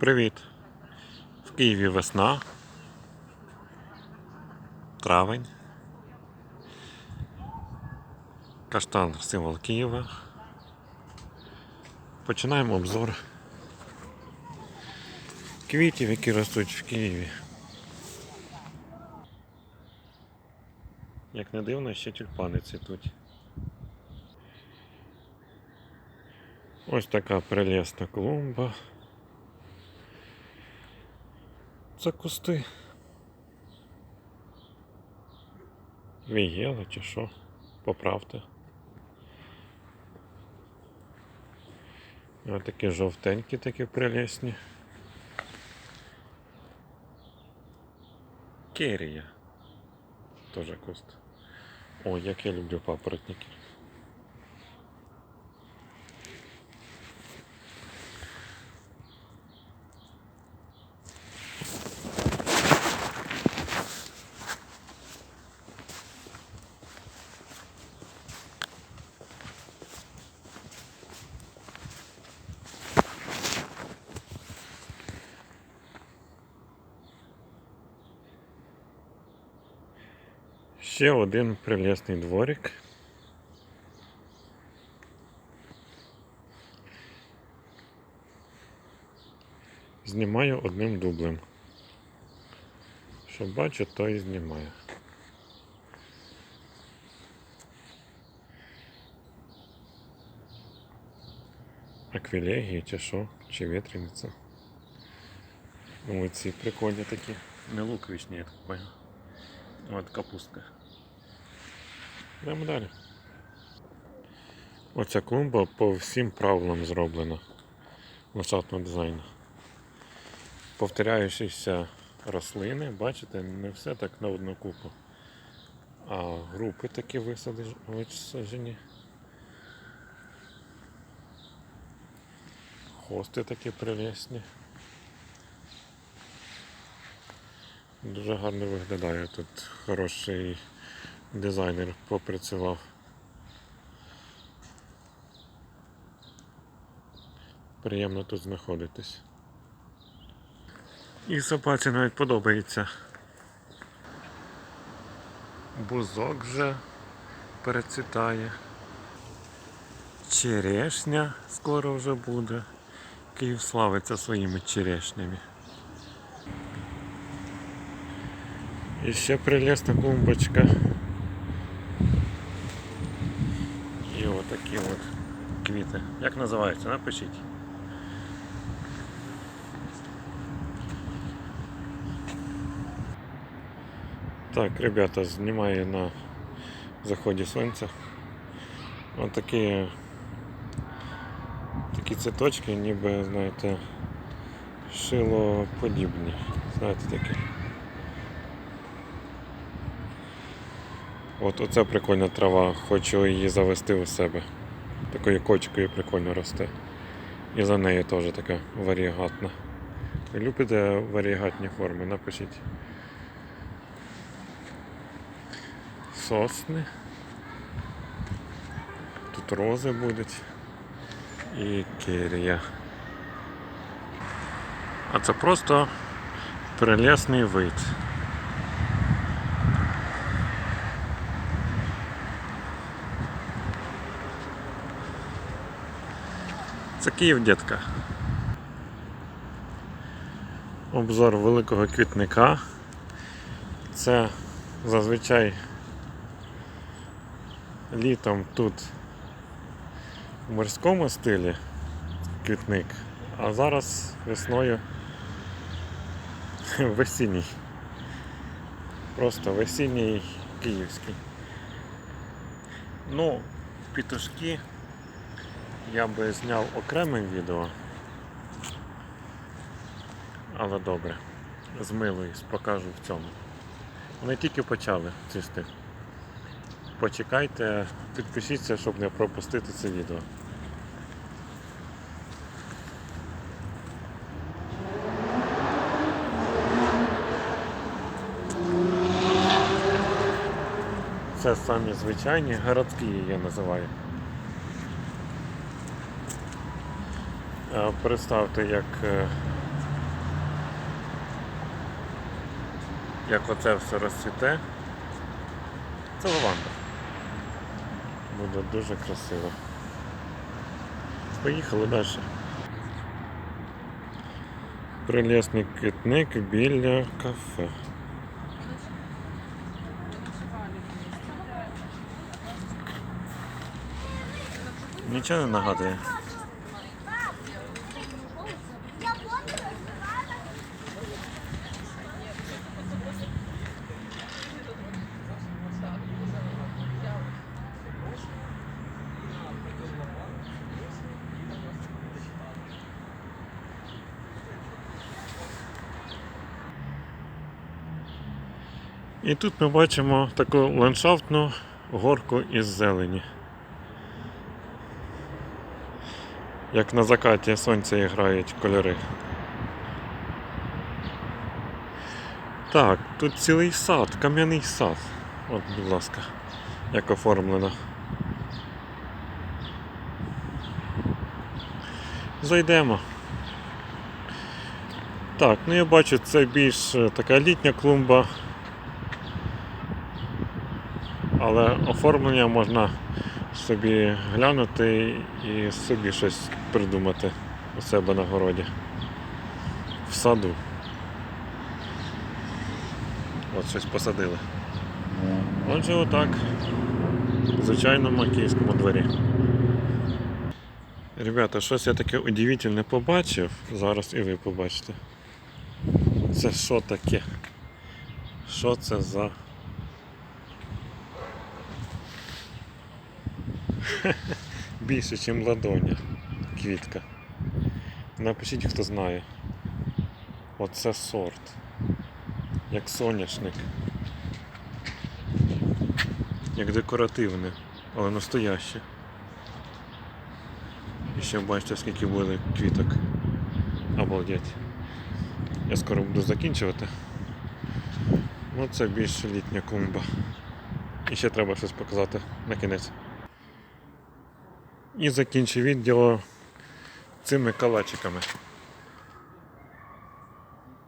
Привіт! В Києві весна. Травень. Каштан символ Києва. Починаємо обзор квітів, які ростуть в Києві. Як не дивно, ще тюльпани цвітуть. Ось така прелесна клумба. Це кусти. Вієла чи що? Поправте. Ось такі жовтенькі, такі прелесні. Керія. Тоже куст. Ой, як я люблю папоротники. Ще один прелесний дворик. Знімаю одним дублем. Що бачу, то і знімаю. Аквілегії чи що, чи вітряниця. Ось ці прикольні такі. Не луковичні, я так понял. От капустка. Йдемо далі. Оця клумба по всім правилам зроблена ландшафтного дизайну. Повторяючіся рослини, бачите, не все так на одну купу. А групи такі висаджені. Хости такі прелесні. Дуже гарно виглядає. Тут хороший дизайнер попрацював. Приємно тут знаходитись. І собаці навіть подобається. Бузок вже перецвітає. Черешня скоро вже буде. Київ славиться своїми черешнями. І ще прелесна клумбочка. І от квіти. Як називаються? Напишіть. Так, ребята, знімаю на заході сонця. Ось такі такі цвіточки, ніби, знаєте, шилоподібні. Знаєте такі. От оце прикольна трава, хочу її завести у себе. Такою кочкою прикольно росте. І за нею теж така варігатна. Любите варігатні форми? Напишіть. Сосни. Тут рози будуть. І керія. А це просто прелесний вид. Це Київ, дітка. Обзор великого квітника. Це зазвичай літом тут в морському стилі квітник, а зараз весною весінній. Просто весінній київський. Ну, пітушки я би зняв окремим відео. Але добре. Змилуюсь, покажу в цьому. Вони тільки почали цвісти. Почекайте, підпишіться, щоб не пропустити це відео. Це самі звичайні, городські я називаю. Е, представте, як е, як оце все розцвіте. Це лаванда. Буде дуже красиво. Поїхали далі. Прилісний квітник біля кафе. Нічого не нагадує. І тут ми бачимо таку ландшафтну горку із зелені. Як на закаті сонця грають кольори. Так, тут цілий сад, кам'яний сад. От, будь ласка, як оформлено. Зайдемо. Так, ну я бачу, це більш е, така літня клумба. Але оформлення можна собі глянути і собі щось придумати у себе на городі. В саду. От щось посадили. Отже, отак. В звичайному київському дворі. Ребята, щось я таке удивительне побачив. Зараз і ви побачите. Це що таке? Що це за. Більше, ніж ладоня. Квітка. Напишіть, хто знає. Оце сорт. Як соняшник. Як декоративне, але настояще. І ще бачите, скільки буде квіток. Обалдеть. Я скоро буду закінчувати. Ну це більш літня клумба. І ще треба щось показати на кінець. І закінчу відео цими калачиками.